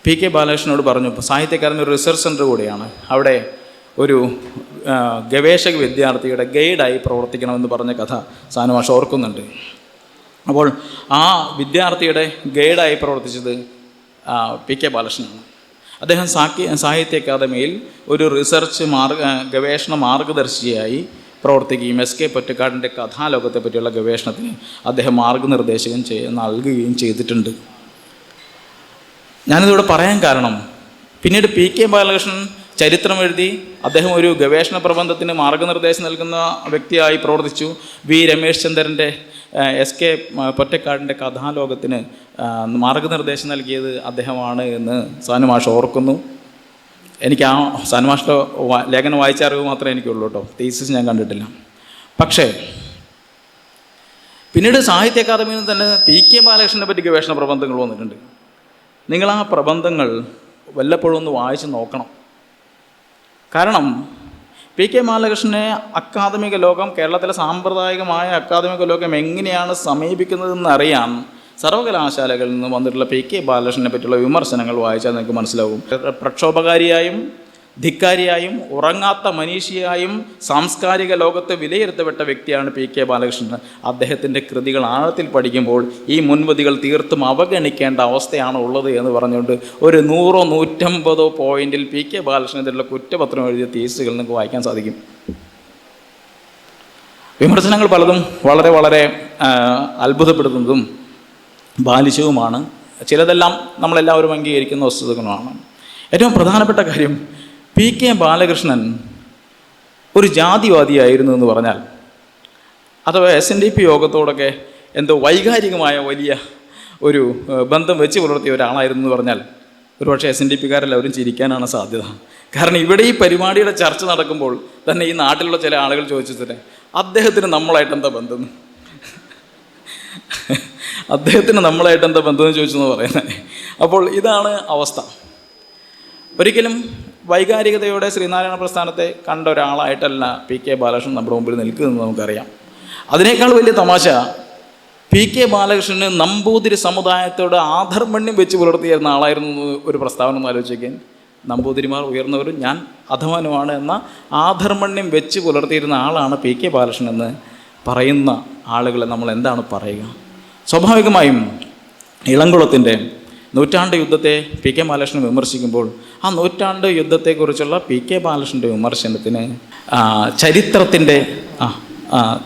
പി കെ ബാലകൃഷ്ണനോട് പറഞ്ഞു "ഇപ്പൊ സാഹിത്യ അക്കാദമി ഒരു റിസർച്ച് സെന്റർ കൂടിയാണ്. അവിടെ ഒരു ഗവേഷക വിദ്യാർത്ഥിയുടെ ഗൈഡായി പ്രവർത്തിക്കണമെന്ന് പറഞ്ഞ കഥ സാനുമാഷ് ഓർക്കുന്നുണ്ട്. അപ്പോൾ ആ വിദ്യാർത്ഥിയുടെ ഗൈഡായി പ്രവർത്തിച്ചത് പി കെ ബാലകൃഷ്ണനാണ്. അദ്ദേഹം സാക്കി സാഹിത്യ അക്കാദമിയിൽ ഒരു റിസർച്ച് മാർഗ ഗവേഷണ മാർഗദർശിയായി പ്രവർത്തിക്കുകയും എസ് കെ പൊറ്റക്കാടിന്റെ കഥാലോകത്തെ പറ്റിയുള്ള ഗവേഷണത്തിന് അദ്ദേഹം മാർഗനിർദ്ദേശകം ചെയ്യ നൽകുകയും ചെയ്തിട്ടുണ്ട്. ഞാനിതിവിടെ പറയാൻ കാരണം പിന്നീട് പി കെ ബാലകൃഷ്ണൻ ചരിത്രം എഴുതി അദ്ദേഹം ഒരു ഗവേഷണ പ്രബന്ധത്തിന് മാർഗനിർദ്ദേശം നൽകുന്ന വ്യക്തിയായി പ്രവർത്തിച്ചു. വി. രമേശ് ചന്ദ്രന്റെ എസ്. കെ. പൊറ്റക്കാടിന്റെ കഥാലോകത്തിന് മാർഗനിർദ്ദേശം നൽകിയത് അദ്ദേഹമാണ് എന്ന് സാനുമാഷ് ഓർക്കുന്നു. എനിക്ക് ആ സാനുമാഷിന്റെ ലേഖനം വായിച്ച അറിവ് മാത്രമേ എനിക്കുള്ളൂ കേട്ടോ. തീസിസ് ഞാൻ കണ്ടിട്ടില്ല. പക്ഷേ പിന്നീട് സാഹിത്യ അക്കാദമിയിൽ നിന്ന് തന്നെ പി. കെ. ബാലകൃഷ്ണനെ പറ്റി ഗവേഷണ പ്രബന്ധങ്ങൾ വന്നിട്ടുണ്ട്. നിങ്ങൾ ആ പ്രബന്ധങ്ങൾ വല്ലപ്പോഴും ഒന്ന് വായിച്ച് നോക്കണം. കാരണം പി കെ ബാലകൃഷ്ണനെ അക്കാദമിക ലോകം കേരളത്തിലെ സാമ്പ്രദായികമായ അക്കാദമിക ലോകം എങ്ങനെയാണ് സമീപിക്കുന്നതെന്ന് അറിയാൻ സർവകലാശാലകളിൽ നിന്ന് വന്നിട്ടുള്ള പി കെ ബാലകൃഷ്ണനെ പറ്റിയുള്ള വിമർശനങ്ങൾ വായിച്ചാൽ നിങ്ങൾക്ക് മനസ്സിലാവും. പ്രക്ഷോഭകാരിയായും ധിക്കാരിയായും ഉറങ്ങാത്ത മനീഷിയായും സാംസ്കാരിക ലോകത്ത് വിലയിരുത്തപ്പെട്ട വ്യക്തിയാണ് പി കെ ബാലകൃഷ്ണൻ. അദ്ദേഹത്തിന്റെ കൃതികൾ ആഴത്തിൽ പഠിക്കുമ്പോൾ ഈ മുൻവിധികൾ തീർത്തും അവഗണിക്കേണ്ട അവസ്ഥയാണ് ഉള്ളത് എന്ന് പറഞ്ഞുകൊണ്ട് ഒരു നൂറോ നൂറ്റമ്പതോ പോയിന്റിൽ പി കെ ബാലകൃഷ്ണനെതിരുള്ള കുറ്റപത്രം എഴുതിയ തീസുകൾ നിങ്ങൾക്ക് വായിക്കാൻ സാധിക്കും. വിമർശനങ്ങൾ പലതും വളരെ വളരെ അത്ഭുതപ്പെടുത്തുന്നതും ബാലിശവുമാണ്. ചിലതെല്ലാം നമ്മളെല്ലാവരും അംഗീകരിക്കുന്ന വസ്തുതകളാണ് ഏറ്റവും പ്രധാനപ്പെട്ട കാര്യം പി കെ ബാലകൃഷ്ണൻ ഒരു ജാതിവാദിയായിരുന്നു എന്ന് പറഞ്ഞാൽ അഥവാ എസ് എൻ ഡി പി യോഗത്തോടൊക്കെ എന്തോ വൈകാരികമായ വലിയ ഒരു ബന്ധം വെച്ച് പുലർത്തിയ ഒരാളായിരുന്നു എന്ന് പറഞ്ഞാൽ ഒരുപക്ഷെ എസ് എൻ ഡി പിക്കാരെല്ലാവരും ചിരിക്കാനാണ് സാധ്യത. കാരണം ഇവിടെ ഈ പരിപാടിയുടെ ചർച്ച നടക്കുമ്പോൾ തന്നെ ഈ നാട്ടിലുള്ള ചില ആളുകൾ ചോദിച്ചതിന് അദ്ദേഹത്തിന് നമ്മളായിട്ട് എന്താ ബന്ധം? അദ്ദേഹത്തിന് നമ്മളായിട്ട് എന്താ ബന്ധം എന്ന് ചോദിച്ചെന്ന് പറയുന്നത്. അപ്പോൾ ഇതാണ് അവസ്ഥ. ഒരിക്കലും വൈകാരികതയോടെ ശ്രീനാരായണ പ്രസ്ഥാനത്തെ കണ്ട ഒരാളായിട്ടല്ല പി കെ ബാലകൃഷ്ണൻ നമ്മുടെ മുമ്പിൽ നിൽക്കുന്നത് നമുക്കറിയാം. അതിനേക്കാൾ വലിയ തമാശ പി കെ ബാലകൃഷ്ണന് നമ്പൂതിരി സമുദായത്തോട് ആധർമ്മണ്യം വെച്ച് പുലർത്തിയിരുന്ന ആളായിരുന്നു ഒരു പ്രസ്താവന ഒന്ന് ആലോചിക്കാൻ നമ്പൂതിരിമാർ ഉയർന്നവരും ഞാൻ അധമാനുമാണ് എന്ന ആധർമ്മണ്യം വെച്ച് പുലർത്തിയിരുന്ന ആളാണ് പി കെ ബാലകൃഷ്ണൻ എന്ന് പറയുന്ന ആളുകളെ നമ്മൾ എന്താണ് പറയുക? സ്വാഭാവികമായും ഇളംകുളത്തിന്റെ നൂറ്റാണ്ട് യുദ്ധത്തെ പി കെ ബാലകൃഷ്ണൻ വിമർശിക്കുമ്പോൾ ആ നൂറ്റാണ്ട് യുദ്ധത്തെക്കുറിച്ചുള്ള പി കെ ബാലകൃഷ്ണന്റെ വിമർശനത്തിന് ചരിത്രത്തിന്റെ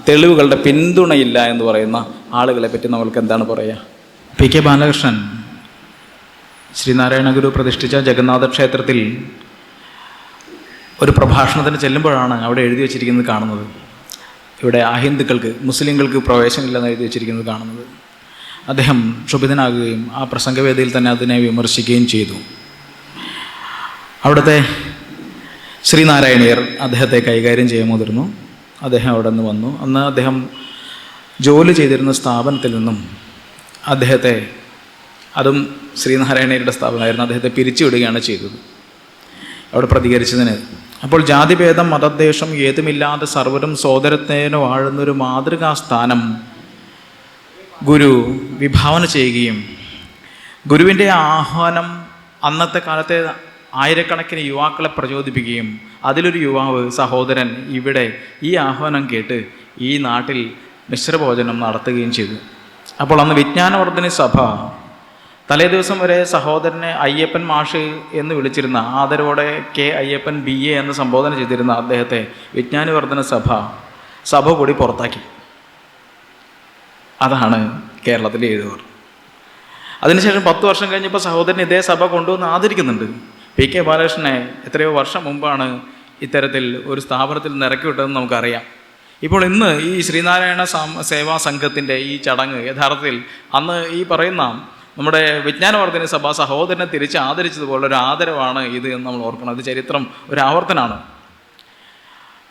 തെളിവുകളുടെ പിന്തുണയില്ല എന്ന് പറയുന്ന ആളുകളെ പറ്റി നമ്മൾക്ക് എന്താണ് പറയുക പി കെ ബാലകൃഷ്ണൻ ശ്രീനാരായണ ഗുരു പ്രതിഷ്ഠിച്ച ജഗന്നാഥ ക്ഷേത്രത്തിൽ ഒരു പ്രഭാഷണത്തിന് ചെല്ലുമ്പോഴാണ് അവിടെ എഴുതി വച്ചിരിക്കുന്നത് കാണുന്നത്. ഇവിടെ അഹിന്ദുക്കൾക്ക് മുസ്ലിങ്ങൾക്ക് പ്രവേശനമില്ലെന്ന് എഴുതി വച്ചിരിക്കുന്നത് കാണുന്നത്. അദ്ദേഹം ക്ഷുഭിതനാകുകയും ആ പ്രസംഗവേദിയിൽ തന്നെ അതിനെ വിമർശിക്കുകയും ചെയ്തു. അവിടുത്തെ ശ്രീനാരായണീയർ അദ്ദേഹത്തെ കൈകാര്യം ചെയ്യാൻ മുതിർന്നു. അദ്ദേഹം അവിടെ നിന്ന് വന്നു. അന്ന് അദ്ദേഹം ജോലി ചെയ്തിരുന്ന സ്ഥാപനത്തിൽ നിന്നും അദ്ദേഹത്തെ അതും ശ്രീനാരായണീയരുടെ സ്ഥാപനമായിരുന്നു അദ്ദേഹത്തെ പിരിച്ചുവിടുകയാണ് ചെയ്തത്. അവിടെ പ്രതികരിച്ചതിന്. അപ്പോൾ ജാതിഭേദം മതദ്വേഷം ഏതുമില്ലാതെ സർവരും സോദരത്തേനോ വാഴുന്നൊരു മാതൃകാ സ്ഥാനം ഗുരു വിഭാവന ചെയ്യുകയും ഗുരുവിന്റെ ആഹ്വാനം അന്നത്തെ കാലത്തെ ആയിരക്കണക്കിന് യുവാക്കളെ പ്രചോദിപ്പിക്കുകയും അതിലൊരു യുവാവ് സഹോദരൻ ഇവിടെ ഈ ആഹ്വാനം കേട്ട് ഈ നാട്ടിൽ മിശ്രഭോജനം നടത്തുകയും ചെയ്തു. അപ്പോൾ അന്ന് വിജ്ഞാനവർദ്ധന സഭ തലേ ദിവസം വരെ സഹോദരനെ അയ്യപ്പൻ മാഷ് എന്ന് വിളിച്ചിരുന്ന ആദരവോടെ കെ അയ്യപ്പൻ ബി എ എന്ന് സംബോധന ചെയ്തിരുന്ന അദ്ദേഹത്തെ വിജ്ഞാനവർദ്ധന സഭ സഭ കൂടി പുറത്താക്കി. അതാണ് കേരളത്തിലെ എഴുതുവർ. അതിനുശേഷം പത്ത് വർഷം കഴിഞ്ഞപ്പോൾ സഹോദരൻ ഇതേ സഭ കൊണ്ടുവന്ന് ആദരിക്കുന്നുണ്ട്. പി കെ ബാലകൃഷ്ണനെ എത്രയോ വർഷം മുമ്പാണ് ഇത്തരത്തിൽ ഒരു സ്ഥാപനത്തിൽ നിറക്കി വിട്ടതെന്ന് നമുക്കറിയാം. ഇപ്പോൾ ഇന്ന് ഈ ശ്രീനാരായണ സേവാ സംഘത്തിന്റെ ഈ ചടങ്ങ് യഥാർത്ഥത്തിൽ അന്ന് ഈ പറയുന്ന നമ്മുടെ വിജ്ഞാനവർദ്ധന സഭ സഹോദരനെ തിരിച്ച് ആദരിച്ചതുപോലെ ഒരു ആദരവാണ് ഇത് എന്ന് നമ്മൾ ഓർക്കണം. ഇത് ചരിത്രം ഒരു ആവർത്തനമാണ്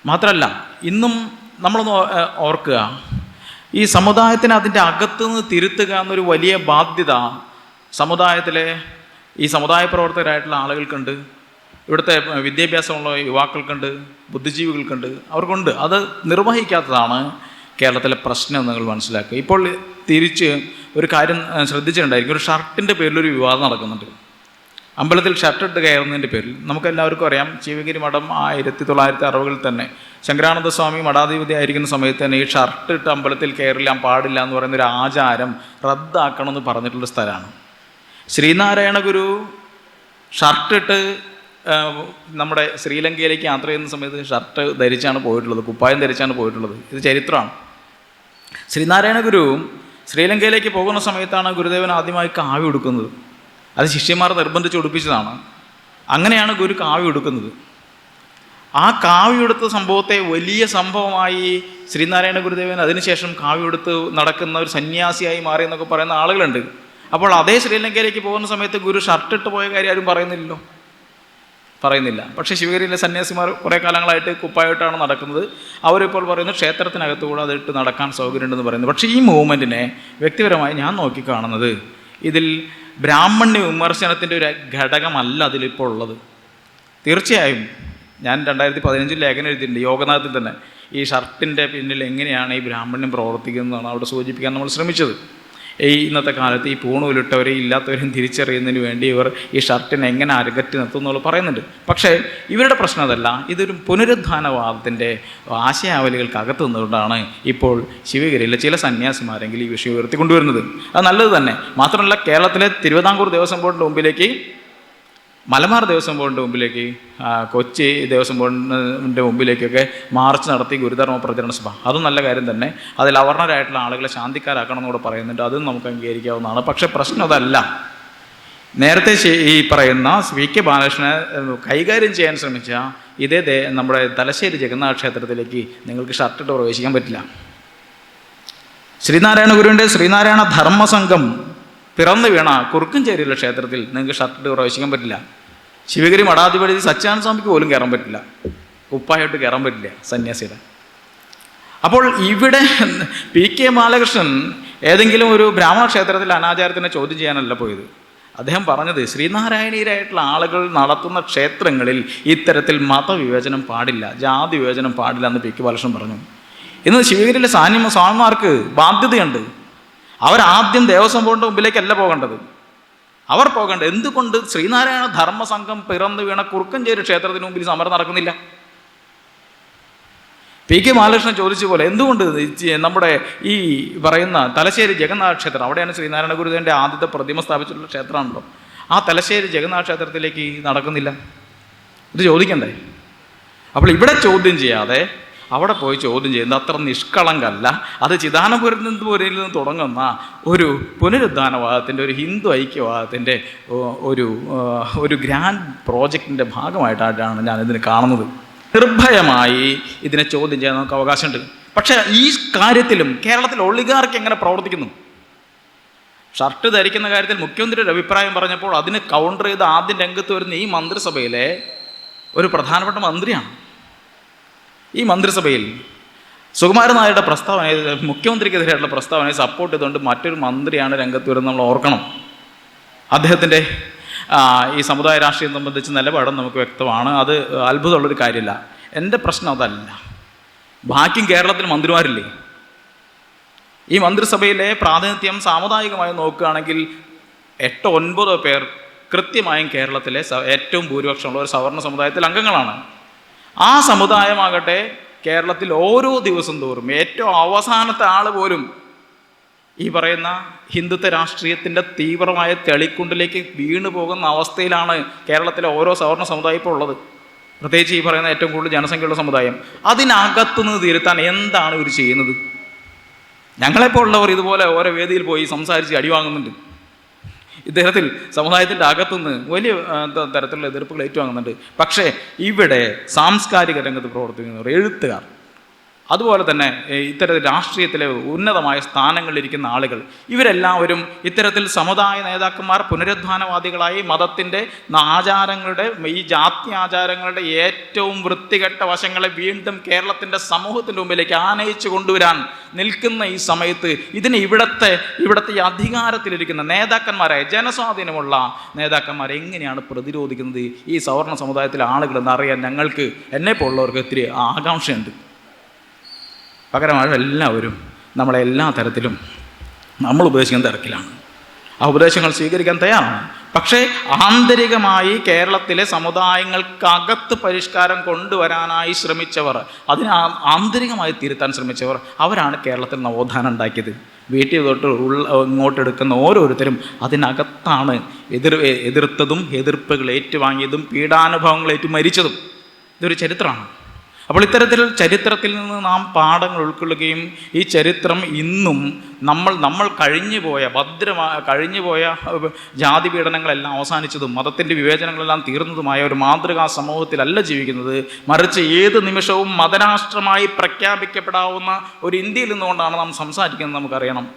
മാത്രമല്ല ഇന്നും നമ്മളൊന്ന് ഓർക്കുക. ഈ സമുദായത്തിന് അതിന്റെ അകത്തുനിന്ന് തിരുത്തുക എന്നൊരു വലിയ ബാധ്യത സമുദായത്തിലെ ഈ സമുദായ പ്രവർത്തകരായിട്ടുള്ള ആളുകൾക്കുണ്ട്. ഇവിടുത്തെ വിദ്യാഭ്യാസമുള്ള യുവാക്കൾക്കുണ്ട് ബുദ്ധിജീവികൾക്കുണ്ട്. അവർക്കുണ്ട്. അത് നിർവഹിക്കാത്തതാണ് കേരളത്തിലെ പ്രശ്നം എന്ന് നിങ്ങൾ മനസ്സിലാക്കുക. ഇപ്പോൾ തിരിച്ച് ഒരു കാര്യം ശ്രദ്ധിച്ചിട്ടുണ്ടായിരിക്കും. ഒരു ഷർട്ടിന്റെ ഒരു വിവാദം നടക്കുന്നുണ്ട്. അമ്പലത്തിൽ ഷർട്ടിട്ട് കയറുന്നതിന്റെ പേരിൽ. നമുക്കെല്ലാവർക്കും അറിയാം ശിവഗിരി മഠം ആയിരത്തി തൊള്ളായിരത്തി അറുപതിൽ തന്നെ ശങ്കരാനന്ദ സ്വാമി മഠാധിപതി ആയിരിക്കുന്ന സമയത്ത് തന്നെ ഈ ഷർട്ട് ഇട്ട് അമ്പലത്തിൽ കയറില്ലാൻ പാടില്ല എന്ന് പറയുന്ന ഒരു ആചാരം റദ്ദാക്കണം എന്ന് പറഞ്ഞിട്ടുള്ള സ്ഥലമാണ്. ശ്രീനാരായണ ഗുരു ഷർട്ടിട്ട് നമ്മുടെ ശ്രീലങ്കയിലേക്ക് യാത്ര ചെയ്യുന്ന സമയത്ത് ഷർട്ട് ധരിച്ചാണ് പോയിട്ടുള്ളത് കുപ്പായം ധരിച്ചാണ് പോയിട്ടുള്ളത്. ഇത് ചരിത്രമാണ്. ശ്രീനാരായണ ഗുരു ശ്രീലങ്കയിലേക്ക് പോകുന്ന സമയത്താണ് ഗുരുദേവൻ ആദ്യമായി കാവ്യ ഉടുക്കുന്നത്. അത് ശിഷ്യന്മാർ നിർബന്ധിച്ച് ഉടുപ്പിച്ചതാണ്. അങ്ങനെയാണ് ഗുരു കാവ്യ ഉടുക്കുന്നത്. ആ കാവ്യ ഉടുത്ത സംഭവത്തെ വലിയ സംഭവമായി ശ്രീനാരായണ ഗുരുദേവൻ അതിനുശേഷം കാവ്യ ഉടുത്ത് നടക്കുന്ന ഒരു സന്യാസിയായി മാറി എന്നൊക്കെ പറയുന്ന ആളുകളുണ്ട്. അപ്പോൾ അതേ ശ്രീലങ്കയിലേക്ക് പോകുന്ന സമയത്ത് ഗുരു ഷർട്ടിട്ട് പോയ കാര്യം ആരും പറയുന്നില്ലല്ലോ. പറയുന്നില്ല. പക്ഷേ ശിവഗിരിയിലെ സന്യാസിമാർ കുറേ കാലങ്ങളായിട്ട് കുപ്പായിട്ടാണ് നടക്കുന്നത്. അവരിപ്പോൾ പറയുന്നത് ക്ഷേത്രത്തിനകത്ത് കൂടെ അതിട്ട് നടക്കാൻ സൗകര്യമുണ്ടെന്ന് പറയുന്നു. പക്ഷേ ഈ മൂവ്മെന്റിനെ വ്യക്തിപരമായി ഞാൻ നോക്കിക്കാണുന്നത് ഇതിൽ ബ്രാഹ്മണ്യ വിമർശനത്തിന്റെ ഒരു ഘടകമല്ല അതിലിപ്പോൾ ഉള്ളത്. തീർച്ചയായും ഞാൻ രണ്ടായിരത്തി പതിനഞ്ചിൽ ലേഖനം എഴുതിയിട്ടുണ്ട് യോഗനാഥത്തിൽ തന്നെ. ഈ ഷർട്ടിന്റെ പിന്നിൽ എങ്ങനെയാണ് ഈ ബ്രാഹ്മണ്യം പ്രവർത്തിക്കുന്നതെന്നാണ് അവിടെ സൂചിപ്പിക്കാൻ നമ്മൾ ശ്രമിച്ചത്. ഈ ഇന്നത്തെ കാലത്ത് ഈ പൂണൂലിട്ടവരെ ഇല്ലാത്തവരെയും തിരിച്ചറിയുന്നതിന് വേണ്ടി ഇവർ ഈ ഷർട്ടിനെ എങ്ങനെ അരകറ്റി നിർത്തും എന്നുള്ളത് പറയുന്നുണ്ട്. പക്ഷേ ഇവരുടെ പ്രശ്നം അതല്ല ഇതൊരു പുനരുദ്ധാനവാദത്തിന്റെ ആശയാവലികൾക്കകത്ത് നിന്നുകൊണ്ടാണ് ഇപ്പോൾ ശിവഗിരിയിലെ ചില സന്യാസിമാരെങ്കിലും ഈ വിഷയം ഉയർത്തിക്കൊണ്ടുവരുന്നത്. അത് നല്ലത് തന്നെ. മാത്രമല്ല കേരളത്തിലെ തിരുവിതാംകൂർ ദേവസ്വം ബോർഡിന്റെ മുമ്പിലേക്ക് മലബാർ ദേവസ്വം ബോർഡിന്റെ മുമ്പിലേക്ക് കൊച്ചി ദേവസ്വം ബോർഡിന്റെ മുമ്പിലേക്കൊക്കെ മാർച്ച് നടത്തി ഗുരുധർമ്മ പ്രചരണ സഭ. അതും നല്ല കാര്യം തന്നെ. അതിൽ അവർണരായിട്ടുള്ള ആളുകളെ ശാന്തിക്കാരാക്കണം എന്നൂടെ പറയുന്നുണ്ട്. അതും നമുക്ക് അംഗീകരിക്കാവുന്നതാണ്. പക്ഷേ പ്രശ്നം അതല്ല. നേരത്തെ ഈ പറയുന്ന വി കെ ബാലകൃഷ്ണനെ കൈകാര്യം ചെയ്യാൻ ശ്രമിച്ച ഇതേ ദേ നമ്മുടെ തലശ്ശേരി ജഗന്നാഥ ക്ഷേത്രത്തിലേക്ക് നിങ്ങൾക്ക് ഷർട്ടിട്ട് പ്രവേശിക്കാൻ പറ്റില്ല. ശ്രീനാരായണ ഗുരുവിന്റെ ശ്രീനാരായണ ധർമ്മസംഘം പിറന്നു വീണ കുറുക്കഞ്ചേരിയിലെ ക്ഷേത്രത്തിൽ നിങ്ങൾക്ക് ഷർട്ടിട്ട് പ്രവേശിക്കാൻ പറ്റില്ല. ശിവഗിരി മഠാധിപതി സച്ചാനന്ദ സ്വാമിക്ക് പോലും കയറാൻ പറ്റില്ല. ഉപ്പായോട്ട് കയറാൻ പറ്റില്ല സന്യാസിയുടെ. അപ്പോൾ ഇവിടെ പി കെ ബാലകൃഷ്ണൻ ഏതെങ്കിലും ഒരു ബ്രാഹ്മണ ക്ഷേത്രത്തിൽ അനാചാരത്തിനെ ചോദ്യം ചെയ്യാനല്ല പോയത്. അദ്ദേഹം പറഞ്ഞത് ശ്രീനാരായണീയരായിട്ടുള്ള ആളുകൾ നടത്തുന്ന ക്ഷേത്രങ്ങളിൽ ഇത്തരത്തിൽ മതവിവേചനം പാടില്ല ജാതി വിവേചനം പാടില്ല എന്ന് പി കെ ബാലകൃഷ്ണൻ പറഞ്ഞു. ഇന്ന് ശിവഗിരിയിലെ സാന്നിധ്യ സ്വാമിമാർക്ക് ബാധ്യതയുണ്ട്. അവരാദ്യം ദേവസ്വം ബോർഡിന്റെ മുമ്പിലേക്കല്ല പോകേണ്ടത്. അവർ പോകേണ്ടത് എന്തുകൊണ്ട് ശ്രീനാരായണ ധർമ്മസംഘം പിറന്നു വീണ കുറുക്കഞ്ചേരി ക്ഷേത്രത്തിന് മുമ്പിൽ സമരം നടക്കുന്നില്ല? പി കെ ബാലകൃഷ്ണൻ ചോദിച്ച പോലെ എന്തുകൊണ്ട് നമ്മുടെ ഈ പറയുന്ന തലശ്ശേരി ജഗന്നാഥ ക്ഷേത്രം അവിടെയാണ് ശ്രീനാരായണ ഗുരുദേവന്റെ ആദ്യത്തെ പ്രതിമ സ്ഥാപിച്ചിട്ടുള്ള ക്ഷേത്രമാണല്ലോ. ആ തലശ്ശേരി ജഗന്നാഥ ക്ഷേത്രത്തിലേക്ക് നടക്കുന്നില്ല? ഇത് ചോദിക്കണ്ടേ? അപ്പോൾ ഇവിടെ ചോദ്യം ചെയ്യാതെ അവിടെ പോയി ചോദ്യം ചെയ്യുന്നത് അത്ര നിഷ്കളങ്കല്ല. അത് ചിദാനപുരത്തിൽ നിന്ന് തുടങ്ങുന്ന ഒരു പുനരുദ്ധാനവാദത്തിന്റെ ഒരു ഹിന്ദു ഐക്യവാദത്തിന്റെ ഒരു ഒരു ഗ്രാൻഡ് പ്രോജക്റ്റിന്റെ ഭാഗമായിട്ടാണ് ഞാൻ ഇതിന് കാണുന്നത്. നിർഭയമായി ഇതിനെ ചോദ്യം ചെയ്യാൻ നമുക്ക് അവകാശമുണ്ട്. പക്ഷേ ഈ കാര്യത്തിലും കേരളത്തിൽ ഒളികാർക്ക് എങ്ങനെ പ്രവർത്തിക്കുന്നു? ഷർട്ട് ധരിക്കുന്ന കാര്യത്തിൽ മുഖ്യമന്ത്രിയുടെ അഭിപ്രായം പറഞ്ഞപ്പോൾ അതിന് കൗണ്ടർ ചെയ്ത് ആദ്യം രംഗത്ത് വരുന്ന ഈ മന്ത്രിസഭയിലെ ഒരു പ്രധാനപ്പെട്ട മന്ത്രിയാണ്. ഈ മന്ത്രിസഭയിൽ സുകുമാരൻ നായരുടെ പ്രസ്താവന മുഖ്യമന്ത്രിക്കെതിരായിട്ടുള്ള പ്രസ്താവനയെ സപ്പോർട്ട് ചെയ്തുകൊണ്ട് മറ്റൊരു മന്ത്രിയാണ് രംഗത്ത് വരുന്നത് നമ്മൾ ഓർക്കണം. അദ്ദേഹത്തിന്റെ ഈ സമുദായ രാഷ്ട്രീയം സംബന്ധിച്ച് നിലപാടും നമുക്ക് വ്യക്തമാണ്. അത് അത്ഭുതമുള്ളൊരു കാര്യമില്ല. എന്റെ പ്രശ്നം അതല്ല. ബാക്കിയും കേരളത്തിൽ മന്ത്രിമാരില്ലേ? ഈ മന്ത്രിസഭയിലെ പ്രാതിനിധ്യം സാമുദായികമായി നോക്കുകയാണെങ്കിൽ എട്ടോ ഒൻപതോ പേർ കൃത്യമായും കേരളത്തിലെ ഏറ്റവും ഭൂരിപക്ഷമുള്ള ഒരു സവർണ സമുദായത്തിലെ അംഗങ്ങളാണ്. ആ സമുദായമാകട്ടെ കേരളത്തിൽ ഓരോ ദിവസം തോറും ഏറ്റവും അവസാനത്തെ ആൾ പോലും ഈ പറയുന്ന ഹിന്ദുത്വ രാഷ്ട്രീയത്തിന്റെ തീവ്രമായ തെളിക്കുണ്ടിലേക്ക് വീണു പോകുന്ന അവസ്ഥയിലാണ് കേരളത്തിലെ ഓരോ സവർണ സമുദായം ഇപ്പോൾ ഉള്ളത്. പ്രത്യേകിച്ച് ഈ പറയുന്ന ഏറ്റവും കൂടുതൽ ജനസംഖ്യയുള്ള സമുദായം. അതിനകത്തുനിന്ന് തിരുത്താൻ എന്താണ് ഇവർ ചെയ്യുന്നത്? ഞങ്ങളെപ്പോലുള്ളവർ ഇതുപോലെ ഓരോ വേദിയിൽ പോയി സംസാരിച്ച് അടി വാങ്ങുന്നുണ്ട്. ഇദ്ദേഹത്തിൽ സമുദായത്തിന്റെ അകത്തുനിന്ന് വലിയ തരത്തിലുള്ള എതിർപ്പുകൾ ഏറ്റുവാങ്ങുന്നുണ്ട്. പക്ഷേ ഇവിടെ സാംസ്കാരിക രംഗത്ത് പ്രവർത്തിക്കുന്നവർ എഴുത്തുകാർ അതുപോലെ തന്നെ ഇത്തരത്തിൽ രാഷ്ട്രീയത്തിലെ ഉന്നതമായ സ്ഥാനങ്ങളിലിരിക്കുന്ന ആളുകൾ ഇവരെല്ലാവരും ഇത്തരത്തിൽ സമുദായ നേതാക്കന്മാർ പുനരുദ്ധാനവാദികളായി മതത്തിന്റെ ആചാരങ്ങളുടെ ഈ ജാതി ആചാരങ്ങളുടെ ഏറ്റവും വൃത്തികെട്ട വശങ്ങളെ വീണ്ടും കേരളത്തിന്റെ സമൂഹത്തിന്റെ മുമ്പിലേക്ക് ആനയിച്ചു കൊണ്ടുവരാൻ നിൽക്കുന്ന ഈ സമയത്ത് ഇതിന് ഇവിടത്തെ ഇവിടുത്തെ ഈ അധികാരത്തിലിരിക്കുന്ന നേതാക്കന്മാരായ ജനസ്വാധീനമുള്ള നേതാക്കന്മാരെ എങ്ങനെയാണ് പ്രതിരോധിക്കുന്നത്? ഈ സവർണ സമുദായത്തിലെ ആളുകളെന്ന് അറിയാൻ ഞങ്ങൾക്ക് എന്നെ പോലുള്ളവർക്ക് ഇത്തിരി ആകാംക്ഷയുണ്ട്. പകരമായി എല്ലാവരും നമ്മളെ എല്ലാ തരത്തിലും നമ്മൾ ഉപദേശിക്കുന്ന തിരക്കിലാണ്. ആ ഉപദേശങ്ങൾ സ്വീകരിക്കാൻ തയ്യാറാണ്. പക്ഷേ ആന്തരികമായി കേരളത്തിലെ സമുദായങ്ങൾക്കകത്ത് പരിഷ്കാരം കൊണ്ടുവരാനായി ശ്രമിച്ചവർ അതിനെ ആന്തരികമായി തിരുത്താൻ ശ്രമിച്ചവർ അവരാണ് കേരളത്തിൽ നവോത്ഥാനം ഉണ്ടാക്കിയത്. വീട്ടിൽ തൊട്ട് ഉള്ള ഇങ്ങോട്ടെടുക്കുന്ന ഓരോരുത്തരും അതിനകത്താണ് എതിർ എതിർത്തതും എതിർപ്പുകൾ ഏറ്റുവാങ്ങിയതും പീഡാനുഭവങ്ങൾ ഏറ്റു മരിച്ചതും ഇതൊരു ചരിത്രമാണ്. അപ്പോൾ ഇത്തരത്തിൽ ചരിത്രത്തിൽ നിന്ന് നാം പാഠങ്ങൾ ഉൾക്കൊള്ളുകയും ഈ ചരിത്രം ഇന്നും നമ്മൾ നമ്മൾ കഴിഞ്ഞു പോയ ഭദ്രമായ കഴിഞ്ഞു പോയ ജാതി പീഡനങ്ങളെല്ലാം അവസാനിച്ചതും മതത്തിന്റെ വിവേചനങ്ങളെല്ലാം തീർന്നതുമായ ഒരു മാതൃകാ സമൂഹത്തിലല്ല ജീവിക്കുന്നത്. മറിച്ച് ഏത് നിമിഷവും മതരാഷ്ട്രമായി പ്രഖ്യാപിക്കപ്പെടാവുന്ന ഒരു ഇന്ത്യയിൽ നിന്നുകൊണ്ടാണ് നാം സംസാരിക്കുന്നത് നമുക്കറിയണം.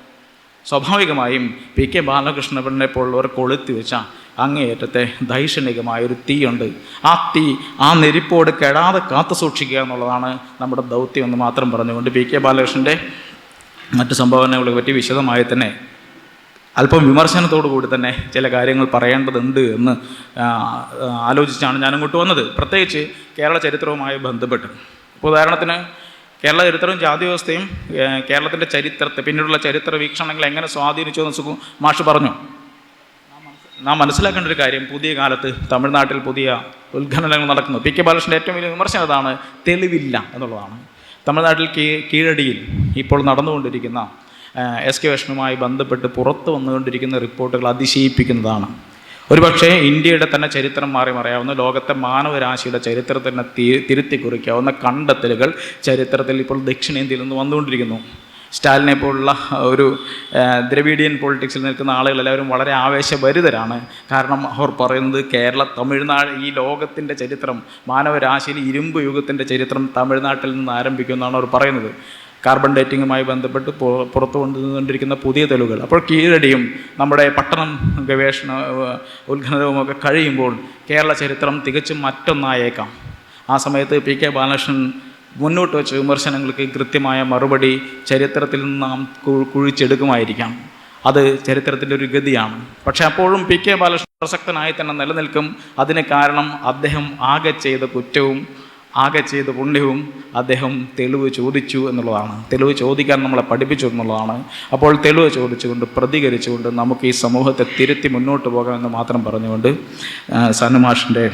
സ്വാഭാവികമായും പി കെ ബാലകൃഷ്ണപിള്ളനെ പോലുള്ളവർ കൊളുത്തി വെച്ച അങ്ങേയറ്റത്തെ ദൈക്ഷണികമായ ഒരു തീയുണ്ട്. ആ തീ ആ നെരിപ്പോട് കെടാതെ കാത്തു സൂക്ഷിക്കുക എന്നുള്ളതാണ് നമ്മുടെ ദൗത്യം എന്ന് മാത്രം പറഞ്ഞുകൊണ്ട് പി കെ ബാലകൃഷ്ണന്റെ മറ്റു സംഭാവനകളെ പറ്റി വിശദമായി തന്നെ അല്പം വിമർശനത്തോടു കൂടി തന്നെ ചില കാര്യങ്ങൾ പറയേണ്ടതുണ്ട് എന്ന് ആലോചിച്ചാണ് ഞാൻ അങ്ങോട്ട് വന്നത്. പ്രത്യേകിച്ച് കേരള ചരിത്രവുമായി ബന്ധപ്പെട്ട്. ഉദാഹരണത്തിന് കേരള ചരിത്രവും ജാതി വ്യവസ്ഥയും കേരളത്തിന്റെ ചരിത്രത്തെ പിന്നീടുള്ള ചരിത്ര വീക്ഷണങ്ങൾ എങ്ങനെ സ്വാധീനിച്ചു എന്ന് മാഷ് പറഞ്ഞു. നാം മനസ്സിലാക്കേണ്ട ഒരു കാര്യം പുതിയ കാലത്ത് തമിഴ്നാട്ടിൽ പുതിയ ഉത്ഖനനങ്ങൾ നടക്കുന്നു. പി കെ ബാലകൃഷ്ണന്റെ ഏറ്റവും വലിയ വിമർശനം അതാണ് തെളിവില്ല എന്നുള്ളതാണ്. തമിഴ്നാട്ടിൽ കീ കീഴടിയിൽ ഇപ്പോൾ നടന്നുകൊണ്ടിരിക്കുന്ന എക്സ്കവേഷനുമായി ബന്ധപ്പെട്ട് പുറത്ത് വന്നുകൊണ്ടിരിക്കുന്ന റിപ്പോർട്ടുകൾ അതിശയിപ്പിക്കുന്നതാണ്. ഒരുപക്ഷെ ഇന്ത്യയുടെ തന്നെ ചരിത്രം മാറി മറിയാവുന്ന ലോകത്തെ മാനവരാശിയുടെ ചരിത്രത്തിനെ തിരുത്തി കുറിക്കാവുന്ന കണ്ടെത്തലുകൾ ചരിത്രത്തിൽ ഇപ്പോൾ ദക്ഷിണേന്ത്യയിൽ നിന്ന് വന്നുകൊണ്ടിരിക്കുന്നു. സ്റ്റാലിനെ പോലുള്ള ഒരു ദ്രവിഡിയൻ പൊളിറ്റിക്സിൽ നിൽക്കുന്ന ആളുകൾ എല്ലാവരും വളരെ ആവേശഭരിതരാണ്. കാരണം അവർ പറയുന്നത് കേരള തമിഴ്നാട് ഈ ലോകത്തിന്റെ ചരിത്രം മാനവരാശിയിൽ ഇരുമ്പ് യുഗത്തിന്റെ ചരിത്രം തമിഴ്നാട്ടിൽ നിന്ന് ആരംഭിക്കുമെന്നാണ് അവർ പറയുന്നത്. കാർബൺ ഡേറ്റിങ്ങുമായി ബന്ധപ്പെട്ട് പുറത്തു കൊണ്ടുവന്നുകൊണ്ടിരിക്കുന്ന പുതിയ തെളിവുകൾ. അപ്പോൾ കീഴടിയും നമ്മുടെ പട്ടണം ഗവേഷണ ഉത്ഖനനവുമൊക്കെ കഴിയുമ്പോൾ കേരള ചരിത്രം തികച്ചും മറ്റൊന്നായേക്കാം. ആ സമയത്ത് പി കെ ബാലകൃഷ്ണൻ മുന്നോട്ട് വെച്ച വിമർശനങ്ങൾക്ക് കൃത്യമായ മറുപടി ചരിത്രത്തിൽ നിന്ന് നാം കുഴിച്ചെടുക്കുമായിരിക്കാം. അത് ചരിത്രത്തിന്റെ ഒരു ഗതിയാണ്. പക്ഷേ അപ്പോഴും പി കെ ബാലകൃഷ്ണൻ പ്രസക്തനായി തന്നെ നിലനിൽക്കും. അതിന് കാരണം അദ്ദേഹം ആകെ ചെയ്ത കുറ്റവും ആകെ ചെയ്ത പുണ്യവും അദ്ദേഹം തെളിവ് ചോദിച്ചു എന്നുള്ളതാണ്. തെളിവ് ചോദിക്കാൻ നമ്മളെ പഠിപ്പിച്ചു എന്നുള്ളതാണ്. അപ്പോൾ തെളിവ് ചോദിച്ചുകൊണ്ട് പ്രതികരിച്ചുകൊണ്ട് നമുക്ക് ഈ സമൂഹത്തെ തിരുത്തി മുന്നോട്ട് പോകാമെന്ന് മാത്രം പറഞ്ഞുകൊണ്ട് സനുമാഷിന്റെ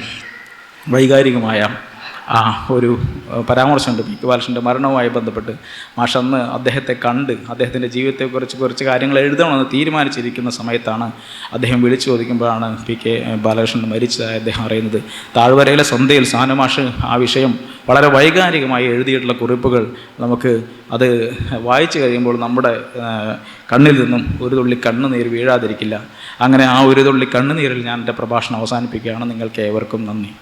വൈകാരികമായ ഒരു ആ, പരാമർശമുണ്ട്. പി കെ ബാലകൃഷ്ണന്റെ മരണവുമായി ബന്ധപ്പെട്ട്. മാഷ് അന്ന് അദ്ദേഹത്തെ കണ്ട് അദ്ദേഹത്തിന്റെ ജീവിതത്തെക്കുറിച്ച് കുറച്ച് കാര്യങ്ങൾ എഴുതണമെന്ന് തീരുമാനിച്ചിരിക്കുന്ന സമയത്താണ് അദ്ദേഹം വിളിച്ചു ചോദിക്കുമ്പോഴാണ് പി കെ ബാലകൃഷ്ണൻ മരിച്ചതായി അദ്ദേഹം അറിയുന്നത്. താഴ്വരയിലെ സന്ധ്യയിൽ സാനമാഷ് ആ വിഷയം വളരെ വൈകാരികമായി എഴുതിയിട്ടുള്ള കുറിപ്പുകൾ നമുക്ക് അത് വായിച്ചു കഴിയുമ്പോൾ നമ്മുടെ കണ്ണിൽ നിന്നും ഒരു തുള്ളി കണ്ണുനീർ വീഴാതിരിക്കില്ല. അങ്ങനെ ആ ഒരു തുള്ളി കണ്ണുനീരിൽ ഞാൻ എന്റെ പ്രഭാഷണം അവസാനിപ്പിക്കുകയാണ്. നിങ്ങൾക്ക് ഏവർക്കും നന്ദി.